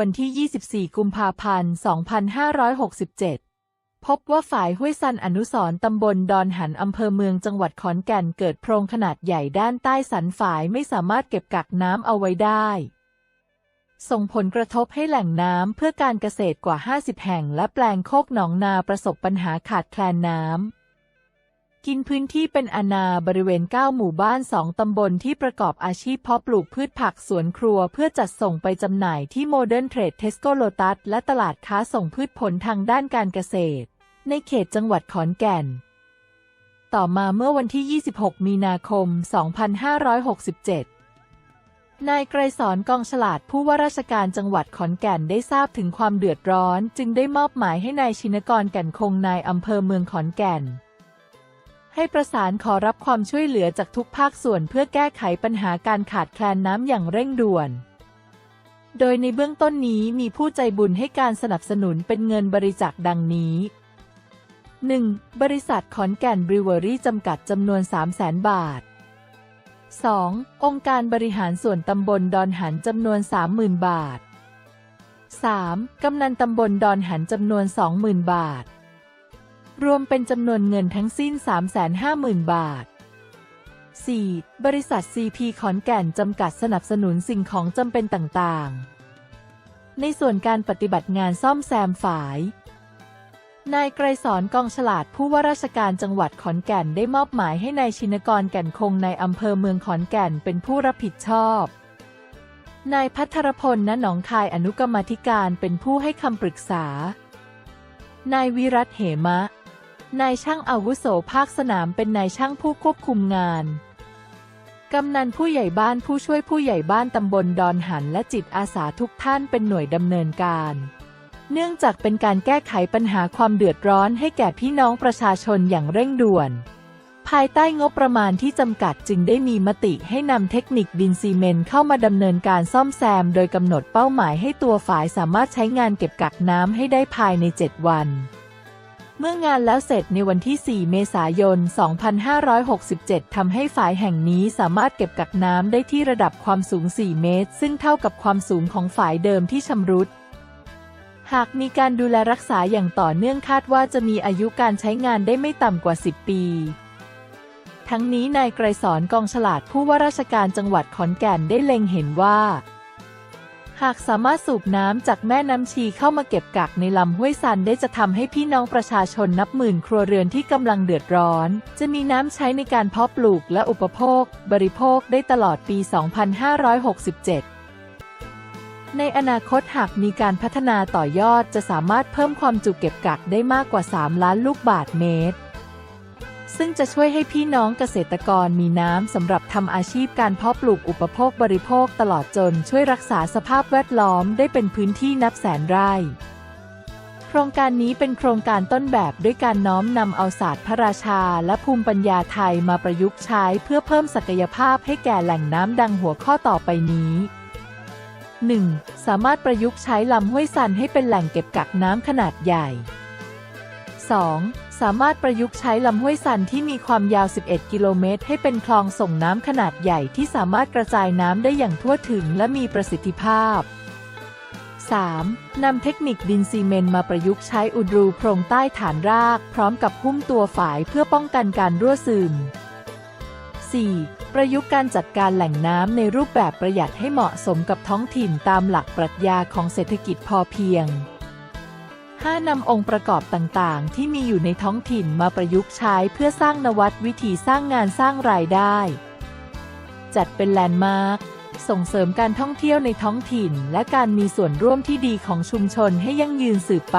วันที่ 24 กุมภาพันธ์ 2567 พบว่าฝ่ายห้วยซันอนุสรณ์ตำบลดอนหันอำเภอเมืองจังหวัดขอนแก่นเกิดโพรงขนาดใหญ่ด้านใต้สันฝายไม่สามารถเก็บกักน้ำเอาไว้ได้ ส่งผลกระทบให้แหล่งน้ำเพื่อการเกษตรกว่า 50 แห่งและแปลงโคกหนองนาประสบปัญหาขาดแคลนน้ำ กินพื้นที่เป็นอาณาบริเวณ 9 หมู่บ้าน 2 ตำบลที่ประกอบอาชีพเพาะปลูกพืชผักสวนครัวเพื่อจัดส่งไปจำหน่ายที่โมเดิร์นเทรดเทสโกโลตัสและตลาดค้าส่งพืชผลทางด้านการเกษตร ในเขตจังหวัดขอนแก่น ต่อมาเมื่อวันที่ 26 มีนาคม 2567นายไกรสอนกองฉลาดผู้ว่าราชการจังหวัดขอนแก่นได้ทราบถึงความเดือดร้อน จึงได้มอบหมายให้นายชินกรแก่นคงนายอำเภอเมืองขอนแก่น ให้ประสานขอรับความช่วยเหลือจากทุกภาคส่วนเพื่อแก้ไขปัญหาการขาดแคลนน้ำอย่างเร่งด่วน โดยในเบื้องต้นนี้มีผู้ใจบุญให้การสนับสนุนเป็นเงินบริจาคดังนี้ 1. บริษัทขอนแก่นบริเวอรี่จำกัดจำนวน 300,000บาท 2. องค์การบริหารส่วนตำบลดอนหันจำนวน 30,000 บาท 3. กำนันตำบลดอนหันจำนวน 20,000 บาท รวมเป็นจำนวนเงินทั้งสิ้น 350,000 บาท 4. บริษัท CP ขอนแก่นจำกัดสนับสนุนสิ่งของจำเป็นต่างๆ ในส่วนการปฏิบัติงานซ่อมแซมฝาย นายไกรสอนกองฉลาดผู้ว่าราชการจังหวัดขอนแก่นได้มอบหมายให้นายชินกรแก่นคงในอำเภอเมืองขอนแก่นเป็นผู้รับผิดชอบ นายพัทรพลณหนองคายอนุกรรมธิการเป็นผู้ให้คำปรึกษา นายวิรัตเหมะ นายช่างอาวุโสภาคสนามเป็นนายช่างผู้ควบคุมงาน กำนันผู้ใหญ่บ้านผู้ช่วยผู้ใหญ่บ้านตำบลดอนหันและจิตอาสาทุกท่านเป็นหน่วยดำเนินการ เนื่องจากเป็นการแก้ไขปัญหาความเดือดร้อนให้แก่พี่น้องประชาชนอย่างเร่งด่วน ภายใต้งบประมาณที่จำกัดจึงได้มีมติให้นำเทคนิคดินซีเมนเข้ามาดำเนินการซ่อมแซม โดยกำหนดเป้าหมายให้ตัวฝายสามารถใช้งานเก็บกักน้ำให้ได้ภายใน 7 วัน เมื่องานแล้วเสร็จในวันที่ 4 เมษายน 2567 ทำให้ฝายแห่งนี้สามารถเก็บกักน้ำได้ที่ระดับความสูง 4 เมตร ซึ่งเท่ากับความสูงของฝายเดิมที่ชำรุด หากมีการดูแลรักษาอย่างต่อเนื่องคาดว่าจะมีอายุการใช้งานได้ไม่ต่ำกว่า 10 ปีทั้งนี้นายไกรสอนกองฉลาดผู้ว่าราชการจังหวัดขอนแก่นได้เล็งเห็นว่า หากสามารถสูบน้ำจากแม่น้ำชีเข้ามาเก็บกักในลำห้วยซันได้จะทำให้พี่น้องประชาชนนับหมื่นครัวเรือนที่กำลังเดือดร้อน จะมีน้ำใช้ในการเพาะปลูกและอุปโภค บริโภคได้ตลอดปี 2567ในอนาคตหากมีการพัฒนาต่อยอดจะสามารถเพิ่มความจุเก็บกักได้มากกว่า 3 ล้านลูกบาทเมตร ซึ่งจะช่วยให้พี่น้องเกษตรกรมีน้ำสำหรับทำอาชีพการเพาะปลูกอุปโภคบริโภคตลอดจนช่วยรักษาสภาพแวดล้อมได้เป็นพื้นที่นับแสนไร่ โครงการนี้เป็นโครงการต้นแบบด้วยการน้อมนำเอาศาสตร์พระราชา และภูมิปัญญาไทยมาประยุกต์ใช้เพื่อเพิ่มศักยภาพให้แก่แหล่งน้ำดังหัวข้อต่อไปนี้ 1. สามารถประยุกต์ใช้ลำห้วยซันให้เป็นแหล่งเก็บกักน้ำขนาดใหญ่ 2. สามารถประยุกต์ใช้ลำห้วยซันที่มีความยาว 11 กิโลเมตร ให้เป็นคลองส่งน้ำขนาดใหญ่ที่สามารถกระจายน้ำได้อย่างทั่วถึงและมีประสิทธิภาพ 3. นำเทคนิคดินซีเมนต์มาประยุกต์ใช้อุดรูโพรงใต้ฐานราก พร้อมกับหุ้มตัวฝายเพื่อป้องกันการรั่วซึม 4. ประยุกต์การจัดการแหล่งน้ำในรูปแบบประหยัดให้เหมาะสมกับท้องถิ่นตามหลักปรัชญาของเศรษฐกิจพอเพียง 5. นำองค์ประกอบต่างๆ ที่มีอยู่ในท้องถิ่นมาประยุกต์ใช้เพื่อสร้างนวัตวิธีสร้างงานสร้างรายได้ จัดเป็นแลนด์มาร์คส่งเสริมการท่องเที่ยวในท้องถิ่น และการมีส่วนร่วมที่ดีของชุมชนให้ยั่งยืนสืบไป